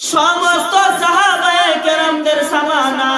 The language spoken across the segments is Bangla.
সমস্ত সাহাবায়ে কেরামদের সামানা।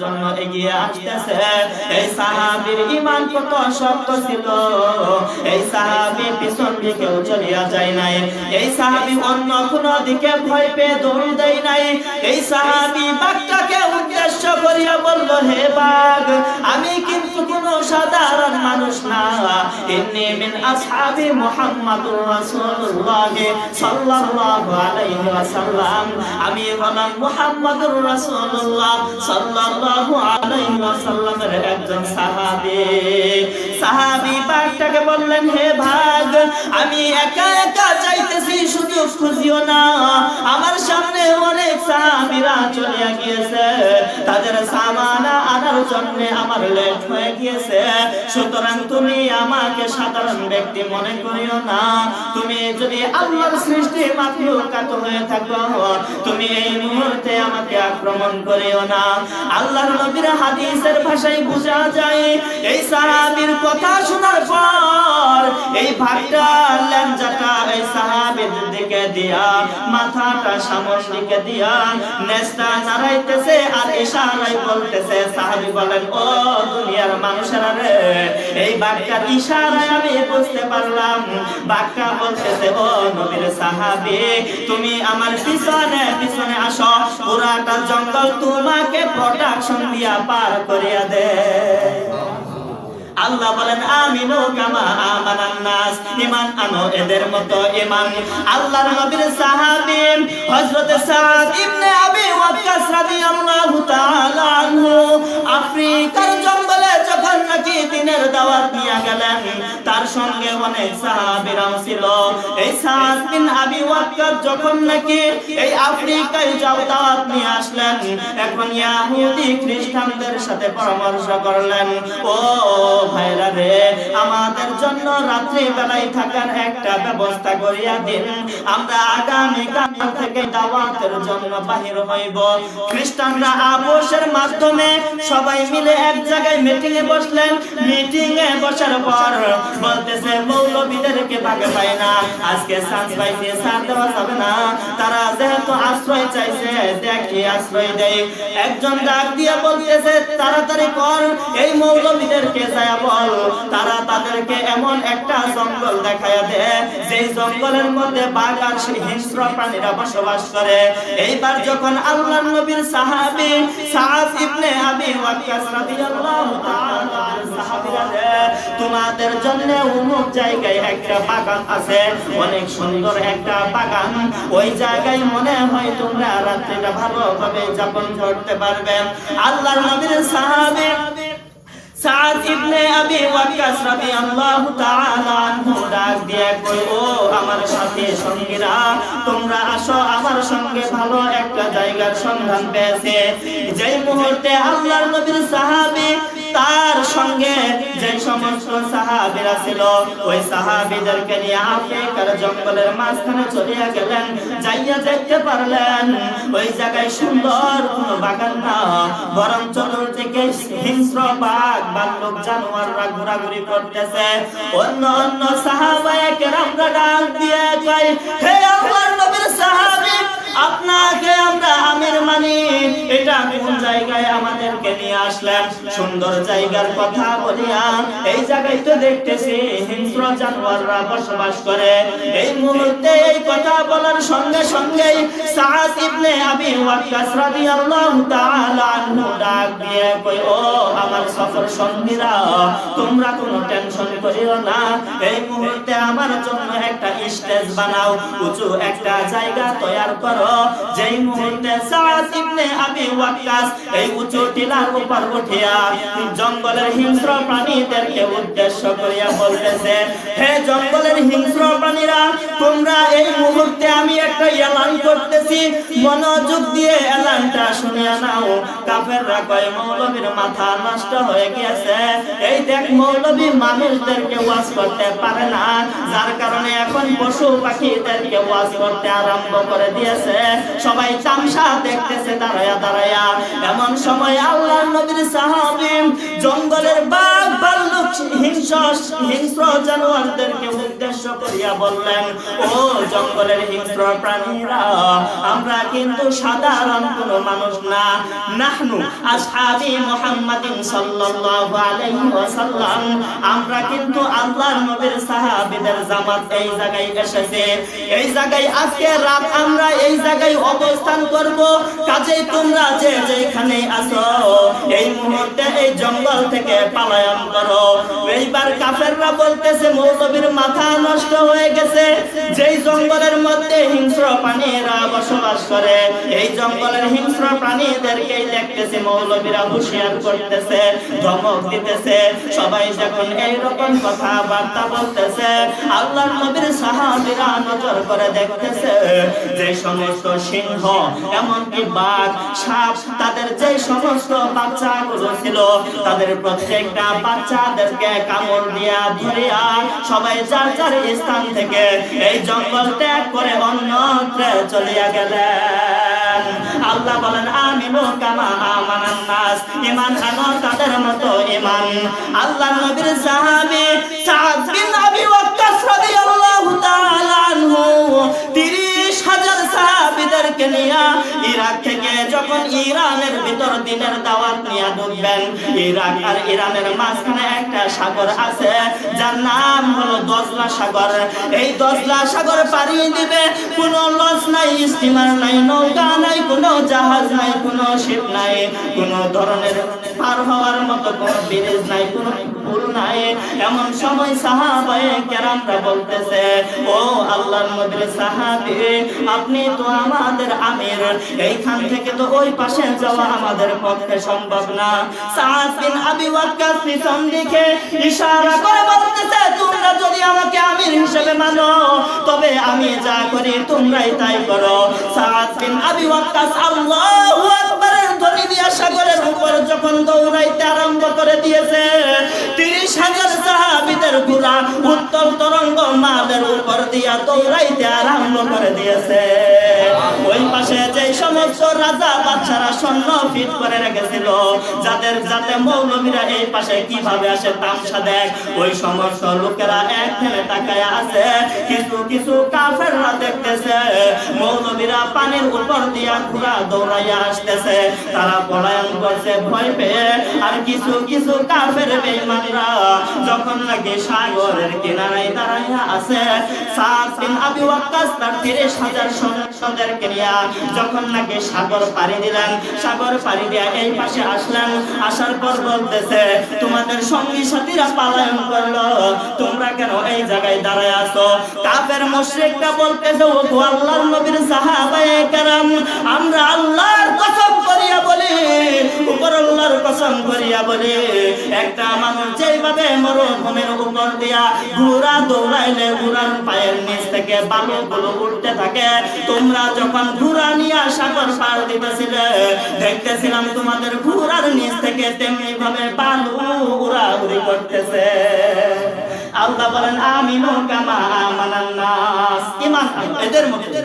জন্য এগিয়ে আসতেছে। এই সাহাবীর ইমান কত শক্ত ছিল। এই সাহাবি পিছন দিকেও চলিয়া যায় নাই। এই সাহাবি অন্য কোন দিকে ভয় পেয়ে দৌড় দেয় নাই। এই সাহাবি বাঘটাকে উদ্দেশ্য করিয়া বলল, হে বাঘ সাধারণ মানুষ না। ইন্নী মিন আসহাবি মুহাম্মাদুর রাসূলুল্লাহ সাল্লাল্লাহু আলাইহি ওয়াসাল্লাম। আমি হলাম মুহাম্মাদুর রাসূলুল্লাহ সাল্লাল্লাহু আলাইহি ওয়াসাল্লামের একজন সাহাবী। সাহাবী বললেন, হে ভাগ, আমি একা একা যাইতেছি, সুযোগ খুঁজিও না। আমার সামনে অনেক সাহাবীরা চলে গিয়েছে। তাদের সামানা আনার জন্য আমার লেট হয়ে গিয়েছে। সুতরাং তুমি আমাকে সাধারণ ব্যক্তি মনে করিও না। তুমি যদি আল্লাহর সৃষ্টি মাতলুকাত হয়ে থাকো, তুমি এই মুহূর্তে আমাকে আক্রমণ করিও না। আল্লাহর নবীর হাদিসের ভাষায় বোঝা যায়, এই সাহাবীর কথা শোনার পর এই ভাগটা দিকে দিয়া, মাথাটা দিকে দিয়া নেস্তা নাড়াইতেছে আর বলতেছে, সাহাবী বলেন, ও দুনিয়ার মানুষেরা রে, এই বাক্যার ইশারায় আমি বুঝতে পারলাম। বাক্যা বলতেছে, ও নবীর সাহাবী, তুমি আমার পিছনে পিছনে আসো। পুরাটা জঙ্গল তোমাকে প্রোটেকশন দিয়া পার করিয়া দে। আল্লাহ বলেন, আমিনু কামা আমানান নাস। ঈমান আনো, এদের মতো ঈমান। আল্লাহর নবীর সাহাবী হযরত সাদ ইবনে আবি ওয়াক্কাস রাদিয়াল্লাহু তাআলা আনহু আফ্রিকার নাকি দাওয়াত নিয়ে গেলেন। তার সঙ্গে অনেক সাহাবীরাও ছিল। এই সাদ বিন আবি ওয়াক্কাস যখন নাকি এই আফ্রিকায় যাও দাওয়াত নিয়ে আসলেন, এখন ইহুদি খ্রিস্টানদের সাথে পরামর্শ করলেন, ও ভাইরা রে, আমাদের জন্য রাত্রি বেলায় থাকার একটা ব্যবস্থা করিয়া দিন। আমরা আগামী কাল থেকে দাওয়াতের জন্য বাহির হইব। খ্রিস্টানরা আপোষের মাধ্যমে সবাই মিলে এক জায়গায় মিটিং এ বসলেন এ বসার পর বলতেছে, মৌলবীদেরকে ভাগে পায় না। আজকে সাজ পাইছে সার দেওয়া যাবে না। তারা যেহেতু আশ্রয় চাইছে, দেখি আশ্রয় দেয় একজন ডাক দিয়ে বলতেছে, তাড়াতাড়ি কর, এই মৌলবীদেরকে যায় বল। তারা তাদেরকে এমন একটা জঙ্গল দেখায় দেয় যেই জঙ্গলের মধ্যে বাঘ আর হিংস্র প্রাণীরা বসবাস করে। এইবার যখন আল্লাহর নবীর সাহাবী সাদ ইবনে আবি ওয়াক্কাস রাদিয়াল্লাহু তোমাদের জন্য অমুক জায়গায় একটা বাগান আছে, অনেক সুন্দর একটা বাগান। ওই জায়গায় মনে হয় তোমরা রাত্রিটা ভালোভাবে যাপন করতে পারবে। আল্লাহর নবীর সাহাবী সাদ সন্ধান পেয়েছে। মুহূর্তে আল্লাহর নবীর সাহাবী তার সঙ্গে যে সমস্ত সাহাবীরা ছিল, ওই সাহাবীদেরকে নিয়ে আফ্রিকার জঙ্গলের মাঝখানে চলিয়া গেলেন, যাইয়া দেখতে পারলেন। ওই জায়গায় সুন্দর কোনো বাগান না, বরং চতুর্দিকে হিংস্র বাঘ বাল্যক জানোয়াররা ঘোরাঘুরি করতেছে। অন্য অন্য সাহাবায়ে কেরামরা ডাক দিয়ে কয়, হে কোন জায়গায় আমাদেরকে নিয়ে আসলেন? সুন্দর জায়গার কথা বলিয়া এই জায়গায় তো দেখতেছি হিংস্র জানোয়াররা বসবাস করে। এই মুহূর্তে এই কথা বলার সঙ্গে সঙ্গেই সাদ ইবনে আবি ওয়াক্কাস রাদিয়াল্লাহু তাআলা আনহু ডাক দিয়ে কই ও আমার সফর সঙ্গীরা, তোমরা কোনো টেনশন করিও না। এই মুহূর্তে আমার জন্য একটা স্টেজ বানাও, উঁচু একটা জায়গা তৈরি করো। যেই মুহূর্তে সাদ ইবনে আবি ওয়াক্কাস এই উঁচু টিলার উপর উঠিয়া জঙ্গলের হিংস্র প্রাণীদেরকে উদ্দেশ্য করিয়া বলতেছে, হে জঙ্গলের হিংস্র প্রাণীরা, তোমরা এই মুহূর্তে আমি একটা এলান করতেছি। মনোযোগ দিয়ে এলানটা কাফেররা কয়, মৌলবীর মাথা নষ্ট হয়ে এই দেখ, মৌলবী মানুষদেরকে ওয়াজ করতে পারে না, যার কারণে এখন পশু পাখিদেরকে ওয়াজ করতে আরম্ভ করে দিয়েছে। সবাই তামসা দেখতেছে, দাঁড়ায়া দাঁড়ায়া। এমন সময় আল্লাহ নবীর সাহাবিম জঙ্গলের বাঘ হিংস্র জানোয়ারদেরকে উদ্দেশ্য করিয়া বললেন, ও জঙ্গলের হিংস্র প্রাণীরা, আমরা কিন্তু সাধারণ কোনো মানুষ না। নাহনু আসহাবি মুহাম্মাদিন সাল্লাল্লাহু আলাইহি ওয়াসাল্লাম। আমরা কিন্তু আল্লাহর নবীর সাহাবীদের জামাত এই জায়গায় এসেছে। এই জায়গায় আজকে রাত আমরা এই জায়গায় অবস্থান করব। কাজেই তোমরা যে যেখানে আছো, এই মুহূর্তে এই জঙ্গল থেকে পালায়ন করো। এইবার কাফেররা বলতেছে, মৌলবীর মাথা নষ্ট হয়ে গেছে। যেই জঙ্গলের মধ্যে হিংস্র প্রাণীরা বসবাস করে, এই জঙ্গলের হিংস্র প্রাণীদেরকে দেখতেছে, মৌলবীরা হুঁশিয়ার করতেছে, ধমক দিতেছে। সবাই যখন এইরকম কথাবার্তা বলতেছে, আল্লাহর নবীর সাহাবীরা নজর করে দেখতেছে যে সমস্ত সিংহ, এমনকি বাঘ, সাপ, তাদের যে সমস্ত বাচ্চাগুলো ছিল, তাদের প্রত্যেকটা কামড় দিয়া ধরিয়া সবাই যার যার স্থান থেকে এই জঙ্গল ত্যাগ করে চলিয়া আল্লাহ বলেন ঈমান আনো তাদের মতো আল্লাহ নবীর সাহাবী তাআলা আনহু 30 হাজার সাহাবীদেরকে নিয়ে ইরাক থেকে যখন ইরানের ভিতর দিনের দাওয়াত নিয়ে ঢুকবেন, ইরাক আর ইরানের মাঝখানে একটা সাগর আছে, যার নাম হলো দজলা সাগর। এই দজলা সাগর পাড়ি দিবে কোনো লঞ্চ নাই, স্টিমার নাই, নৌকা নাই, কোনো জাহাজ নাই, কোনো শিপ নাই, কোনো ধরনের পার হওয়ার মতো কোনো ব্রিজ নাই, কোনো পুল নাই। এমন সময় সাহাবায়ে কেরামরা বলতেছে, ও আল্লাহর নবীর সাহাবী আপনি তো আমাদের আমির। এইখান থেকে তো ওই পাশে যাওয়া আমাদের পক্ষে সম্ভব না। সাদ বিন আবি ওয়াক্কাস পিছন দিকে ইশারা করে বলতেছে, তোমরা যদি আমাকে আমির হিসেবে মানো, তবে আমি যা করি তোমরাই তাই করো। সাদ বিন আবি ওয়াক্কাস আল্লাহু আকবারের ধ্বনি দিয়া সাগরের উপর যখন দৌড়াইতে আরম্ভ করে দিয়েছে উত্তল তরঙ্গ মাদের উপর দিয়া দৌড়াইতে আরম্ভ করে দিয়েছে। ওই যে সমস্ত রাজা বাচ্চারা স্বর্ণ ফিট করে রেখেছিল, যাদের যাতে মৌলবীরা এই পাশে কীভাবে আসে তামসা দেখ ওই সমস্ত লোকেরা এক ঠেলে তাকায় আছে। কিছু কিছু কাফেররা দেখতেছে, মৌলবীরা পানির উপর দিয়া ঘোড়া দৌড়াইয়া আসতেছে। তারা পলায়ন করছে, ভয় পেয়ে। আর কিছু কিছু কাফের বেঈমানরা যখন নাকি সাগরের কিনারায় দাঁড়াইয়া আছে সাত দিন আবি ওয়াক্কাস তার তিরিশ হাজার সদস্যদেরকে নিয়া যখন নাকি সাগর পাড়ি দিলাম সাগর পাড়ি দিয়া এই পাশে আসলাম আসার পর বলতেছে, তোমাদের সঙ্গী সাথীরা পালায়ন করল। তোমরা কেন এই জায়গায় দাঁড়ায় আছো? কাপের মুশরিকটা বলতেছে ও আল্লাহর নবীর সাহাবায়ে কেরাম, আমরা আল্লাহর বলি উপর আল্লাহর কসম করিয়া বলি, একটা মানুষ যেভাবে মরুভূমির উপর দিয়া ঘোড়া দৌড়াইলে ঘোড়ার পায়ের নিচ থেকে বালুগুলো উঠতে থাকে। তোমরা যখন ঘোড়া নিয়ে সাগর পার দিতেছিলে, দেখতেছিলাম তোমাদের ঘোড়ার নিচ থেকে তেমনি ভাবে বালু উড়াউড়ি করতেছে। আল্লাহ বলেন, আমিনু কামা আমানান নাস। ইমান এদের মধ্যে